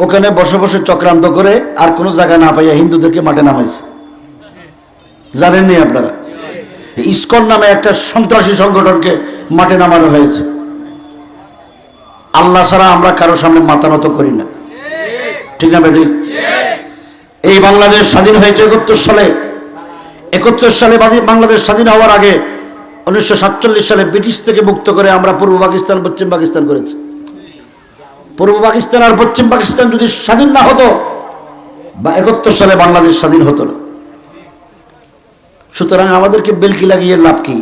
ওখানে বসে বসে চক্রান্ত করে আর কোনো জায়গা না পাইয়া হিন্দুদেরকে মাঠে নামাইছে। জানেননি আপনারা? ইস্কন নামে একটা সন্ত্রাসী সংগঠনকে মাঠে নামানো হয়েছে। আল্লাহ ছাড়া আমরা কারও সামনে মাথা নত করি না। ঠিক না বেটি? এই বাংলাদেশ স্বাধীন হয়েছে একাত্তর সালে। একাত্তর সালে বাংলাদেশ স্বাধীন হওয়ার আগে উনিশশো সাতচল্লিশ সালে ব্রিটিশ থেকে মুক্ত করে আমরা পূর্ব পাকিস্তান, পশ্চিম পাকিস্তান করেছি। পূর্ব পাকিস্তান আর পশ্চিম পাকিস্তান যদি স্বাধীন না হতো, বা একাত্তর সালে বাংলাদেশ স্বাধীন হতো না। সুতরাং আমাদেরকে বেলকি লাগিয়ে লাভ কি?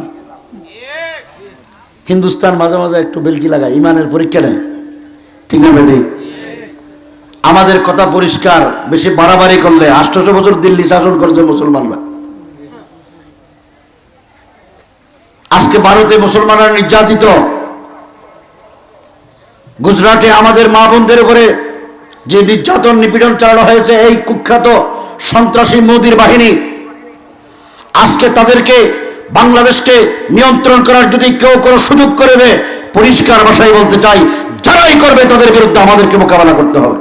হিন্দুস্তান মাঝে মাঝে একটু বেলকি লাগায়, ইমানের পরীক্ষা নেয়। ঠিক না বেটি? আমাদের কথা পরিষ্কার, বেশি বাড়াবাড়ি করলে আষ্টশো বছর দিল্লি শাসন করেছে মুসলমানরা। আজকে ভারতে মুসলমানরা নির্যাতিত গুজরাটে আমাদের মা বোনদের উপরে যে নির্যাতন নিপীড়ন চালানো হয়েছে, এই কুখ্যাত সন্ত্রাসী মোদির বাহিনী, আজকে তাদেরকে বাংলাদেশকে নিয়ন্ত্রণ করার যদি কেউ কোনো সুযোগ করে দেয়, পরিষ্কার ভাষায় বলতে চাই, যারাই করবে তাদের বিরুদ্ধে আমাদেরকে মোকাবেলা করতে হবে।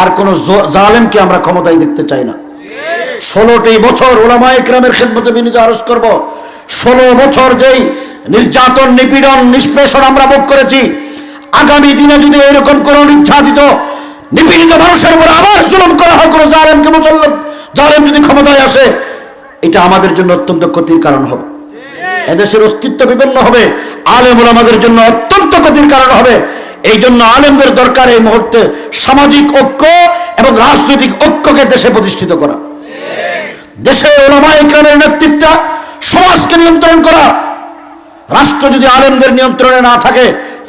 আর কোন জালেমকে আমরা ক্ষমতায় দেখতে চাই না। ষোলোটি বছর ওলামা ইকরামের খেদমতে বিনীত আরজ করব। ষোলো বছর যেই নির্যাতন, নিপীড়ন, নিষ্পেষণ আমরা ভোগ করেছি আগামী দিনে যদি এরকম কোন নির্যাতিত, নিপীড়িত মানুষের উপর আবার জুলুম করা হয়, কোনো জালেমকে মুসল্লাম জালেম যদি ক্ষমতায় আসে, এটা আমাদের জন্য অত্যন্ত ক্ষতির কারণ হবে। এদেশের অস্তিত্ব বিপন্ন হবে, আলেম আমাদের জন্য অত্যন্ত ক্ষতির কারণ হবে। এই জন্য আলেমদের দরকার এই মুহূর্তে সামাজিক ঐক্য এবং রাজনৈতিক ঐক্যকে দেশে প্রতিষ্ঠিত করা। দেশে ওলামা ইকরামের নেতৃত্বে সমাজকে নিয়ন্ত্রণ করা। রাষ্ট্র যদি আলেমদের নিয়ন্ত্রণে না থাকে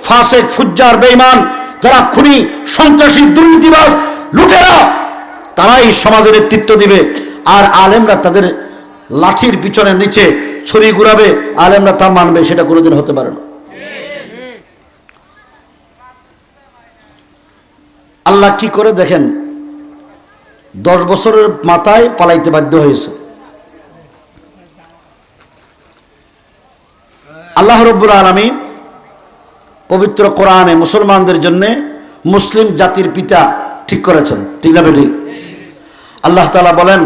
ফাসেক, ফুজ্জার বেইমান যারা খুনি, সন্ত্রাসী দুর্নীতিবাদ লুটেরা, তারাই সমাজের নেতৃত্ব দিবে। আর আলেমরা তাদের লাঠির পিছনে নিচে ছড়ি ঘুরাবে, আলেমরা তা মানবে, সেটা কোনোদিন হতে পারে না। আল্লাহ কি করে দেখেন? দশ বছরের মাথায় পালাইতে বাধ্য হয়েছে। আল্লাহ রব্বুল আলমী পবিত্র কোরআনে মুসলমানদের জন্য মুসলিম জাতির পিতা ঠিক করেছেন, ঠিক না বেটি আল্লাহ তালা বলেন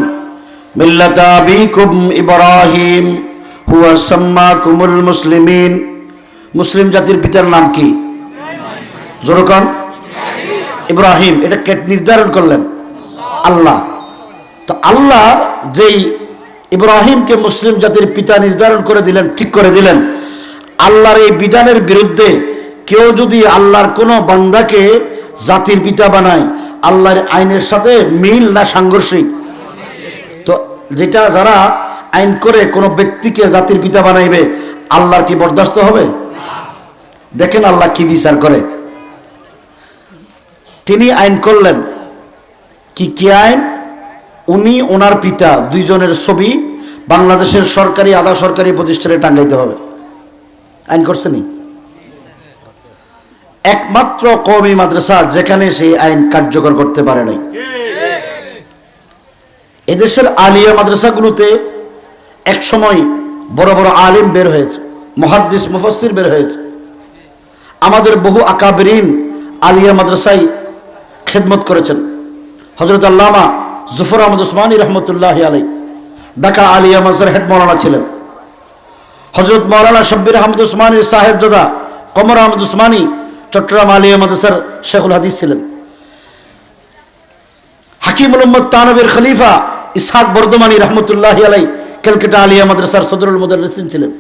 ইব্রাহিম, হুয়া সাম্মাকুমুল মুসলিমিন। মুসলিম জাতির পিতার নাম কি? জোরকন ইব্রাহিম, এটা নির্ধারণ করলেন। আল্লাহ। তো আল্লাহ যেই ইব্রাহিমকে মুসলিম জাতির পিতা নির্ধারণ করে দিলেন, ঠিক করে দিলেন, আল্লাহর এই বিধানের বিরুদ্ধে কেউ যদি আল্লাহর কোনো বান্দাকে জাতির পিতা বানায়, আল্লাহর আইনের সাথে মিল না সাংঘর্ষিক, তো যেটা যারা আইন করে কোনো ব্যক্তিকে জাতির পিতা বানাইবে, আল্লাহর কি বরদাস্ত হবে? দেখেন আল্লাহ কি বিচার করে। তিনি আইন করলেন। কি কি আইন? উনি, ওনার পিতা, দুইজনের ছবি বাংলাদেশের সরকারি, আধা সরকারি প্রতিষ্ঠানে টাঙ্গাইতে হবে। আইন করছেনি একমাত্র কওমি মাদ্রাসা যেখানে সেই আইন কার্যকর করতে পারে নাই। এদেশের আলিয়া মাদ্রাসাগুলোতে এক সময় বড় বড় আলিম বের হয়েছে, মহাদ্দিস, মুফাসসির বের হয়েছে। আমাদের বহু আকাবরিন আলিয়া মাদ্রাসায় খেদমত করেছেন। হজরত আল্লামা জুফর আহমদ উসমানী রহমতুল্লাহ আলাই ঢাকা আলিয়া মাদ্রাসার হেড মৌলানা ছিলেন। হজরত মৌলানা শব্বির আহমদ উসমানীর সাহেব দাদা কমর আহমদ উসমানী চট্টগ্রাম আলিয়া মাদ্রাসার শেখুল হাদিস ছিলেন। হাকিম মোহাম্মদ তানবের খলিফা ইসাক বর্ধমানী রহমতুল্লাহ আলাই ক্যালকাটা আলিয়া মাদ্রাসার সদরুল মুদারিসিন ছিলেন।